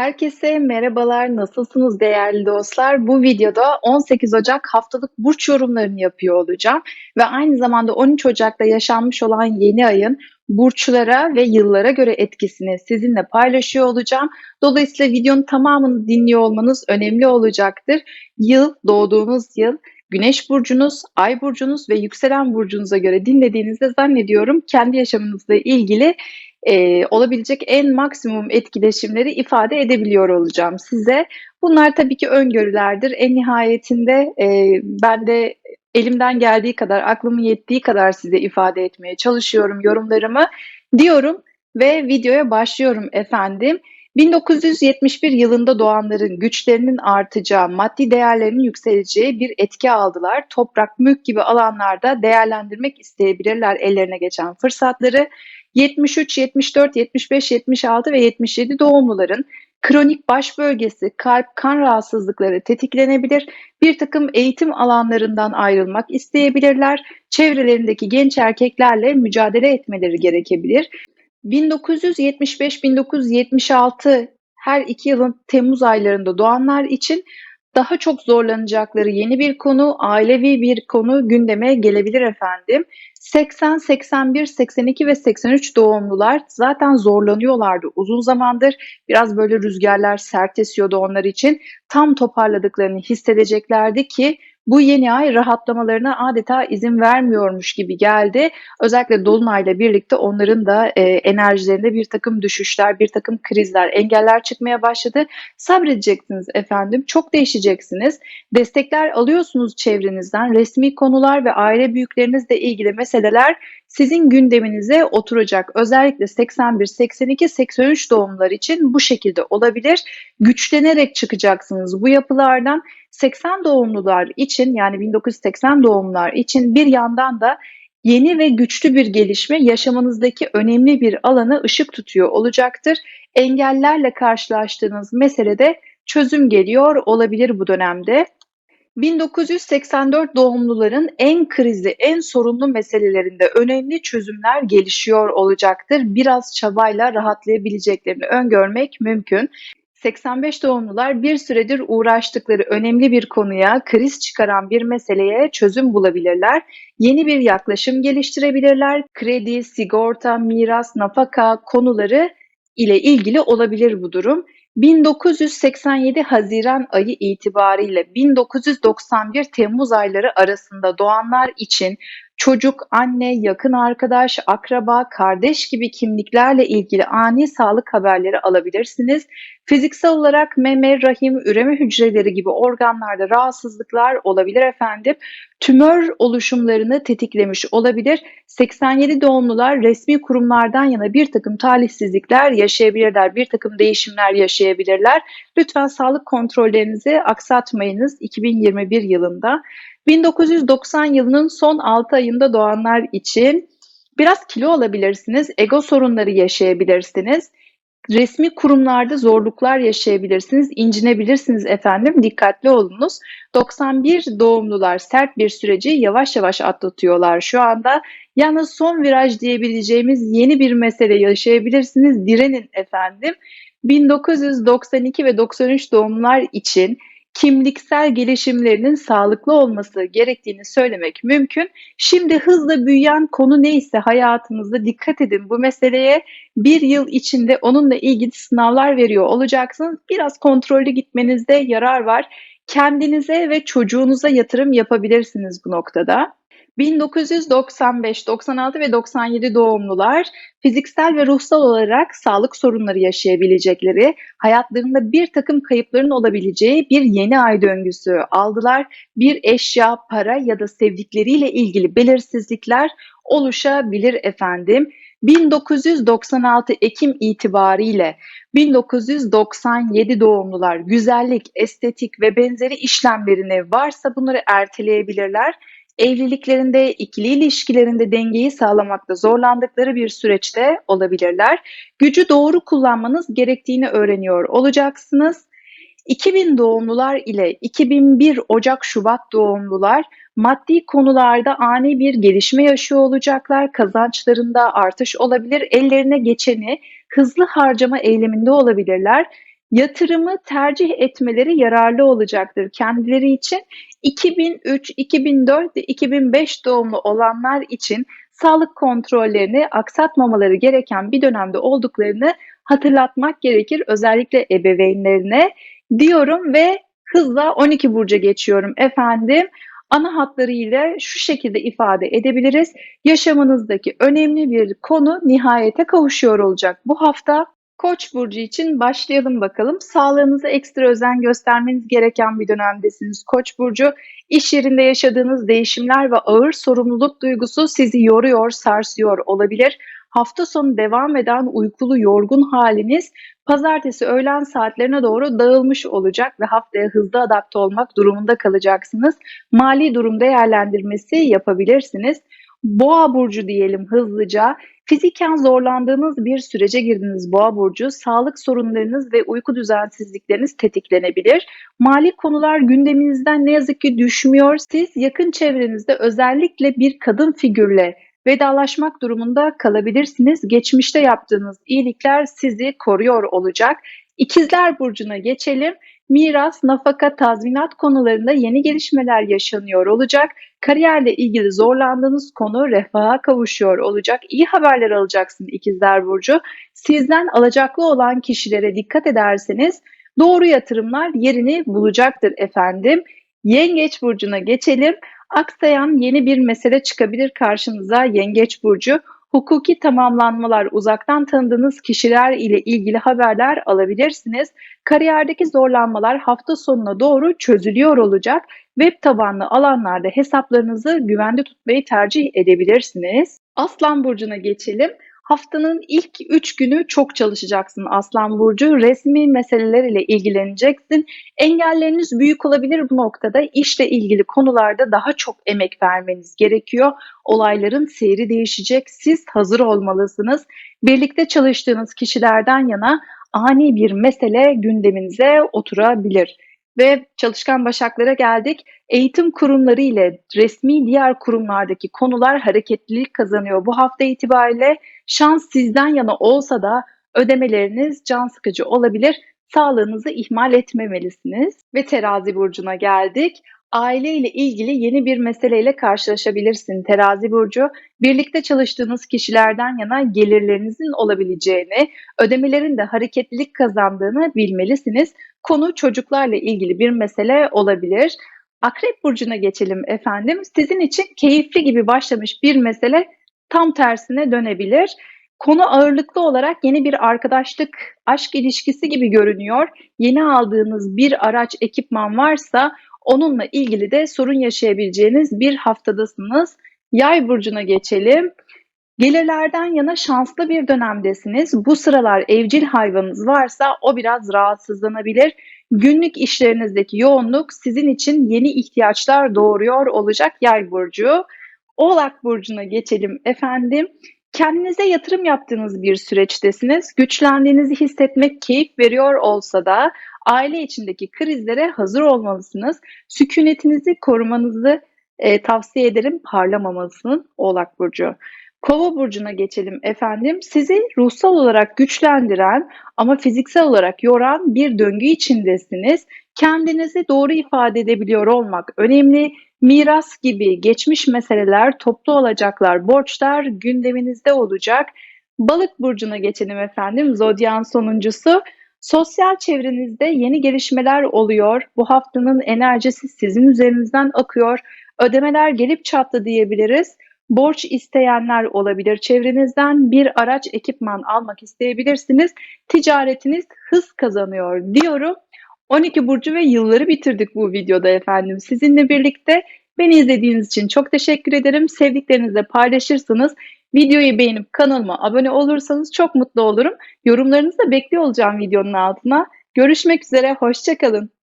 Herkese merhabalar, nasılsınız değerli dostlar? Bu videoda 18 Ocak haftalık burç yorumlarını yapıyor olacağım ve aynı zamanda 13 Ocak'ta yaşanmış olan yeni ayın burçlara ve yıllara göre etkisini sizinle paylaşıyor olacağım. Dolayısıyla videonun tamamını dinliyor olmanız önemli olacaktır. Yıl, doğduğunuz yıl, Güneş burcunuz, ay burcunuz ve yükselen burcunuza göre dinlediğinizde zannediyorum kendi yaşamınızla ilgili e, olabilecek en maksimum etkileşimleri ifade edebiliyor olacağım size. Bunlar tabii ki öngörülerdir. En nihayetinde e, ben de elimden geldiği kadar, aklımın yettiği kadar size ifade etmeye çalışıyorum yorumlarımı diyorum ve videoya başlıyorum efendim. 1971 yılında doğanların güçlerinin artacağı, maddi değerlerinin yükseleceği bir etki aldılar. Toprak, mülk gibi alanlarda değerlendirmek isteyebilirler ellerine geçen fırsatları. 73, 74, 75, 76 ve 77 doğumluların kronik baş bölgesi, kalp, kan rahatsızlıkları tetiklenebilir. Bir takım eğitim alanlarından ayrılmak isteyebilirler. Çevrelerindeki genç erkeklerle mücadele etmeleri gerekebilir. 1975-1976 her iki yılın Temmuz aylarında doğanlar için daha çok zorlanacakları yeni bir konu, ailevi bir konu gündeme gelebilir efendim. 80, 81, 82 ve 83 doğumlular zaten zorlanıyorlardı uzun zamandır. Biraz böyle rüzgarlar sert esiyordu onlar için. Tam toparladıklarını hissedeceklerdi ki bu yeni ay rahatlamalarına adeta izin vermiyormuş gibi geldi. Özellikle Dolunay'la birlikte onların da e, enerjilerinde bir takım düşüşler, bir takım krizler, engeller çıkmaya başladı. Sabredeceksiniz efendim, çok değişeceksiniz. Destekler alıyorsunuz çevrenizden, resmi konular ve aile büyüklerinizle ilgili meseleler sizin gündeminize oturacak. Özellikle 81, 82, 83 doğumlar için bu şekilde olabilir. Güçlenerek çıkacaksınız bu yapılardan. 80 doğumlular için yani 1980 doğumlar için bir yandan da yeni ve güçlü bir gelişme yaşamınızdaki önemli bir alanı ışık tutuyor olacaktır. Engellerle karşılaştığınız meselede çözüm geliyor olabilir bu dönemde. 1984 doğumluların en krizli, en sorunlu meselelerinde önemli çözümler gelişiyor olacaktır. Biraz çabayla rahatlayabileceklerini öngörmek mümkün. 85 doğumlular bir süredir uğraştıkları önemli bir konuya, kriz çıkaran bir meseleye çözüm bulabilirler. Yeni bir yaklaşım geliştirebilirler. Kredi, sigorta, miras, nafaka konuları ile ilgili olabilir bu durum. 1987 Haziran ayı itibariyle 1991 Temmuz ayları arasında doğanlar için çocuk, anne, yakın arkadaş, akraba, kardeş gibi kimliklerle ilgili ani sağlık haberleri alabilirsiniz. Fiziksel olarak meme, rahim, üreme hücreleri gibi organlarda rahatsızlıklar olabilir efendim. Tümör oluşumlarını tetiklemiş olabilir. 87 doğumlular resmi kurumlardan yana bir takım talihsizlikler yaşayabilirler, bir takım değişimler yaşayabilirler. Lütfen sağlık kontrollerinizi aksatmayınız 2021 yılında. 1990 yılının son 6 ayında doğanlar için biraz kilo alabilirsiniz, ego sorunları yaşayabilirsiniz. Resmi kurumlarda zorluklar yaşayabilirsiniz, incinebilirsiniz efendim. Dikkatli olunuz. 91 doğumlular sert bir süreci yavaş yavaş atlatıyorlar şu anda. Yalnız son viraj diyebileceğimiz yeni bir mesele yaşayabilirsiniz. Direnin efendim. 1992 ve 93 doğumlar için kimliksel gelişimlerinin sağlıklı olması gerektiğini söylemek mümkün. Şimdi hızla büyüyen konu neyse hayatınızda dikkat edin bu meseleye. Bir yıl içinde onunla ilgili sınavlar veriyor olacaksınız. Biraz kontrollü gitmenizde yarar var. Kendinize ve çocuğunuza yatırım yapabilirsiniz bu noktada. 1995, 96 ve 97 doğumlular fiziksel ve ruhsal olarak sağlık sorunları yaşayabilecekleri, hayatlarında bir takım kayıpların olabileceği bir yeni ay döngüsü aldılar. Bir eşya, para ya da sevdikleriyle ilgili belirsizlikler oluşabilir efendim. 1996 Ekim itibariyle 1997 doğumlular güzellik, estetik ve benzeri işlemlerini varsa bunları erteleyebilirler evliliklerinde, ikili ilişkilerinde dengeyi sağlamakta zorlandıkları bir süreçte olabilirler. Gücü doğru kullanmanız gerektiğini öğreniyor olacaksınız. 2000 doğumlular ile 2001 Ocak Şubat doğumlular maddi konularda ani bir gelişme yaşıyor olacaklar. Kazançlarında artış olabilir. Ellerine geçeni hızlı harcama eyleminde olabilirler. Yatırımı tercih etmeleri yararlı olacaktır kendileri için. 2003, 2004 ve 2005 doğumlu olanlar için sağlık kontrollerini aksatmamaları gereken bir dönemde olduklarını hatırlatmak gerekir özellikle ebeveynlerine diyorum ve hızla 12 burca geçiyorum efendim. Ana hatlarıyla şu şekilde ifade edebiliriz. Yaşamınızdaki önemli bir konu nihayete kavuşuyor olacak bu hafta. Koç burcu için başlayalım bakalım. Sağlığınıza ekstra özen göstermeniz gereken bir dönemdesiniz Koç burcu. İş yerinde yaşadığınız değişimler ve ağır sorumluluk duygusu sizi yoruyor, sarsıyor olabilir. Hafta sonu devam eden uykulu, yorgun haliniz pazartesi öğlen saatlerine doğru dağılmış olacak ve haftaya hızlı adapte olmak durumunda kalacaksınız. Mali durum değerlendirmesi yapabilirsiniz. Boğa burcu diyelim hızlıca. Fiziken zorlandığınız bir sürece girdiniz Boğa burcu. Sağlık sorunlarınız ve uyku düzensizlikleriniz tetiklenebilir. Mali konular gündeminizden ne yazık ki düşmüyor. Siz yakın çevrenizde özellikle bir kadın figürle vedalaşmak durumunda kalabilirsiniz. Geçmişte yaptığınız iyilikler sizi koruyor olacak. İkizler Burcu'na geçelim. Miras, nafaka, tazminat konularında yeni gelişmeler yaşanıyor olacak. Kariyerle ilgili zorlandığınız konu refaha kavuşuyor olacak. İyi haberler alacaksın İkizler Burcu. Sizden alacaklı olan kişilere dikkat ederseniz doğru yatırımlar yerini bulacaktır efendim. Yengeç Burcu'na geçelim. Aksayan yeni bir mesele çıkabilir karşınıza Yengeç Burcu. Hukuki tamamlanmalar, uzaktan tanıdığınız kişiler ile ilgili haberler alabilirsiniz. Kariyerdeki zorlanmalar hafta sonuna doğru çözülüyor olacak. Web tabanlı alanlarda hesaplarınızı güvende tutmayı tercih edebilirsiniz. Aslan Burcu'na geçelim. Haftanın ilk 3 günü çok çalışacaksın Aslan Burcu. Resmi meseleler ile ilgileneceksin. Engelleriniz büyük olabilir bu noktada. İşle ilgili konularda daha çok emek vermeniz gerekiyor. Olayların seyri değişecek. Siz hazır olmalısınız. Birlikte çalıştığınız kişilerden yana ani bir mesele gündeminize oturabilir. Ve çalışkan başaklara geldik. Eğitim kurumları ile resmi diğer kurumlardaki konular hareketlilik kazanıyor. Bu hafta itibariyle şans sizden yana olsa da ödemeleriniz can sıkıcı olabilir. Sağlığınızı ihmal etmemelisiniz. Ve terazi burcuna geldik. Aile ile ilgili yeni bir meseleyle karşılaşabilirsin terazi burcu. Birlikte çalıştığınız kişilerden yana gelirlerinizin olabileceğini, ödemelerin de hareketlilik kazandığını bilmelisiniz. Konu çocuklarla ilgili bir mesele olabilir. Akrep burcuna geçelim efendim. Sizin için keyifli gibi başlamış bir mesele tam tersine dönebilir. Konu ağırlıklı olarak yeni bir arkadaşlık, aşk ilişkisi gibi görünüyor. Yeni aldığınız bir araç, ekipman varsa onunla ilgili de sorun yaşayabileceğiniz bir haftadasınız. Yay burcuna geçelim. Gelirlerden yana şanslı bir dönemdesiniz. Bu sıralar evcil hayvanınız varsa o biraz rahatsızlanabilir. Günlük işlerinizdeki yoğunluk sizin için yeni ihtiyaçlar doğuruyor olacak Yay burcu. Oğlak burcuna geçelim efendim. Kendinize yatırım yaptığınız bir süreçtesiniz. Güçlendiğinizi hissetmek keyif veriyor olsa da aile içindeki krizlere hazır olmalısınız. Sükunetinizi korumanızı e, tavsiye ederim. Parlamamalısınız Oğlak Burcu. Kova burcuna geçelim efendim. Sizi ruhsal olarak güçlendiren ama fiziksel olarak yoran bir döngü içindesiniz. Kendinizi doğru ifade edebiliyor olmak önemli. Miras gibi geçmiş meseleler, toplu olacaklar, borçlar gündeminizde olacak. Balık burcuna geçelim efendim. Zodyan sonuncusu. Sosyal çevrenizde yeni gelişmeler oluyor. Bu haftanın enerjisi sizin üzerinizden akıyor. Ödemeler gelip çattı diyebiliriz. Borç isteyenler olabilir. Çevrenizden bir araç, ekipman almak isteyebilirsiniz. Ticaretiniz hız kazanıyor diyorum. 12 burcu ve yılları bitirdik bu videoda efendim. Sizinle birlikte beni izlediğiniz için çok teşekkür ederim. Sevdiklerinizle paylaşırsanız, videoyu beğenip kanalıma abone olursanız çok mutlu olurum. Yorumlarınızı da bekliyor olacağım videonun altına. Görüşmek üzere, hoşçakalın.